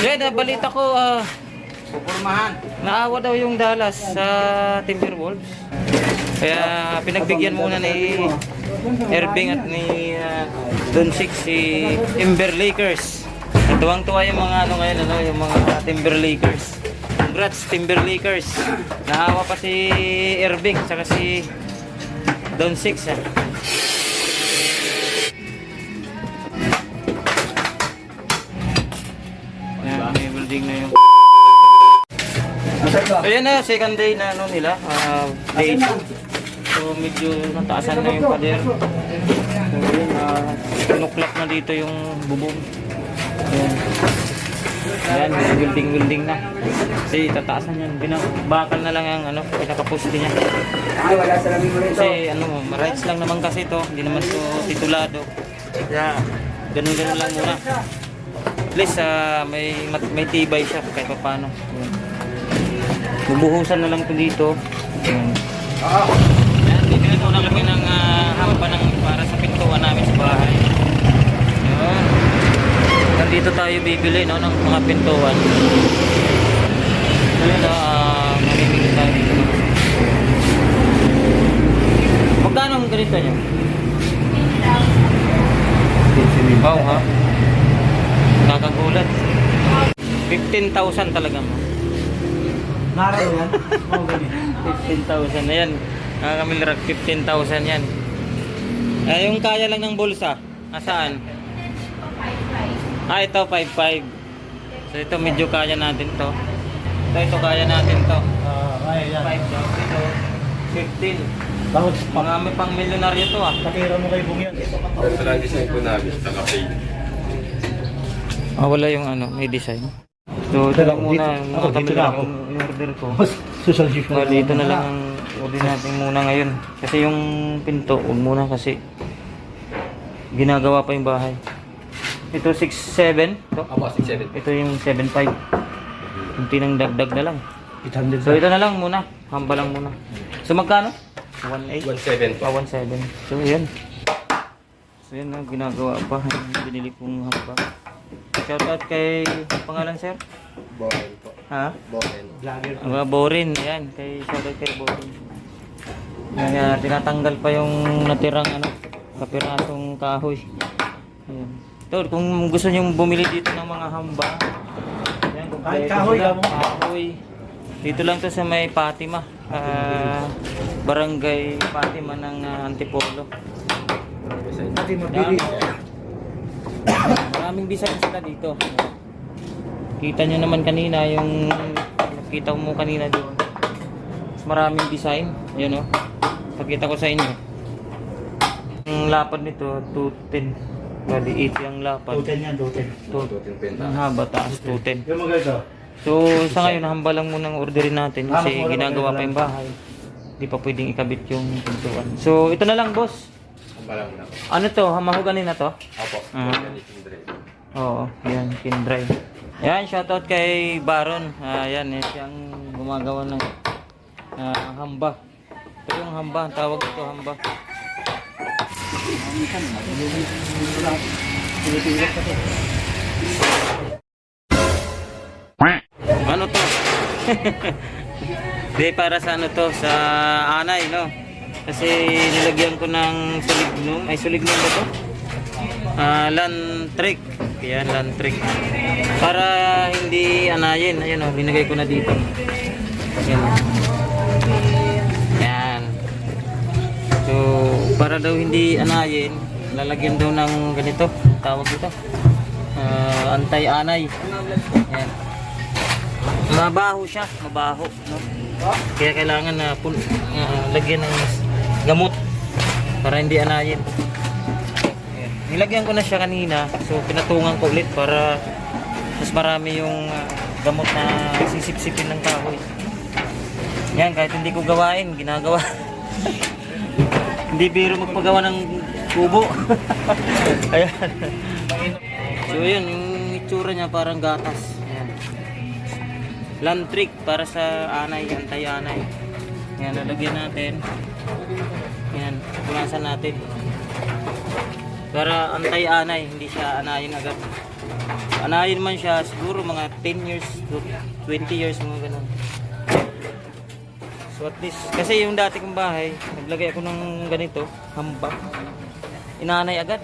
Yan, nabalita ko, ah, Pupurmahan. naawa daw yung Dallas sa Timberwolves. Kaya pinagbigyan muna ni Irving at ni uh, Doncic si Timber Lakers. Tuwang-tuwa yung mga ano ngayon, ano, yung mga Timber Lakers. Congrats Timber Lakers. Naawa pa si Irving saka si Doncic. Ah. Building na yung Ayan na, second day na ano nila, ah, day 2. So medyo nataasan na yung pader. So yun, uh, kinuklap na dito yung bubong. Ayan. Ayan, building-building na. Kasi tataasan yan. Binabakal na lang ang ano, pinakaposte niya. Kasi ano, rights lang naman kasi to, hindi naman to titulado. Kaya ganun-ganun lang muna. At least ah, may may tibay siya kahit pa paano. Ayan. Bubuhusan na lang to dito. Ayan. Ayan, bibili muna kami ng ah, hampa ng para sa pintuan namin sa bahay. Ayan. Nandito tayo bibili no, ng mga pintuan. Ayan, ah, mamimili tayo dito. Magkano ang ganito niya? Wow, ha? Nakakagulat. 15,000 talaga mo. Naraw yan. Ganyan. 15,000 na yan. Nakakamilag 15,000 yan. Eh, yung kaya lang ng bulsa. Asaan? Ah, ito 5,500. So ito medyo kaya natin to. Ito, ito kaya natin to. Ah, ay, yan. 5 daw. Ito 15. Bakit? Mga may pang milyonaryo to ah. Pakira mo kay Bung yan. Ito design ko namin sa cafe. Ah, wala yung ano, may design. So ito lang muna yung Ako, mga dito camera na ako. yung in-order ko. Social shift So, dito na lang ang order natin muna ngayon. Kasi yung pinto, huwag muna kasi ginagawa pa yung bahay. Ito 6'7". Ito, Ako, 6'7". ito yung 7'5". Kunti ng dagdag na lang. 800 So ito na lang muna. Hamba lang muna. So magkano? 1.8. 1.7 po. Ah, 1.7. So yan. So yan na, ginagawa pa. Yung Binili kong hamba. Shoutout kay pangalan sir? Boren po. Ha? Boren. Vlogger. Ang mga borin, yan, kay shoutout kay borin. Yan, yan, tinatanggal pa yung natirang ano, kapirasong kahoy. Ayan. Ito, kung gusto nyo bumili dito ng mga hamba, yan, kompleto kahoy, sila. kamo. Kahoy. Dito lang to sa may Fatima, ah, barangay Fatima ng ah, Antipolo. Pati mabilis. Maraming design sila dito. Kita nyo naman kanina yung nakita mo kanina doon. Mas maraming design. Ayan o. Pakita ko sa inyo. Ang lapad nito, 210. Bali 80 ang lapad. Total yan, total. To- Toting penta. Ang haba, taas 210. Yung mga ito. So, sa ngayon, hamba lang muna ang orderin natin Ah, kasi ginagawa pa pa yun yung bahay. Hindi pa pwedeng ikabit yung pintuan. So, ito na lang, boss. Balang na. Ano to? Mahuganin na to? Apo. Ah. Ganitong dre. Oo, yan, Kindrive. Yan, shoutout kay Baron. Ah, yan, eh, siyang gumagawa ng ah, hamba. Ito yung hamba, ang tawag ito hamba. Ano to? Di para sa ano to, sa anay, no? Kasi nilagyan ko ng sulignum. Ay, sulignum ba to? Ah, lantric. Yan, lantric. Para hindi anayin. Ayan o, linagay ko na dito. Yan. Yan. So, para daw hindi anayin, lalagyan daw ng ganito. Tawag dito. Ah, anti-anay. Yan. Mabaho siya, mabaho, no? Kaya kailangan na ah, lagyan ng gamot para hindi anayin. Nilagyan ko na siya kanina, so pinatungan ko ulit para mas marami yung ah, gamot na sisipsipin ng kahoy. Yan, kahit hindi ko gawain, ginagawa. hindi biro magpagawa ng kubo. Ayan. So yun, yung itsura niya parang gatas. Ayan. Lantric para sa anay, antay-anay. Yan, lalagyan natin. Punasan natin. Para antay-anay, hindi siya anayin agad. anayin man siya, siguro mga 10 years to 20 years, mga ganun. So at least, kasi yung dati kong bahay, naglagay ako ng ganito, hamba. Inanay agad.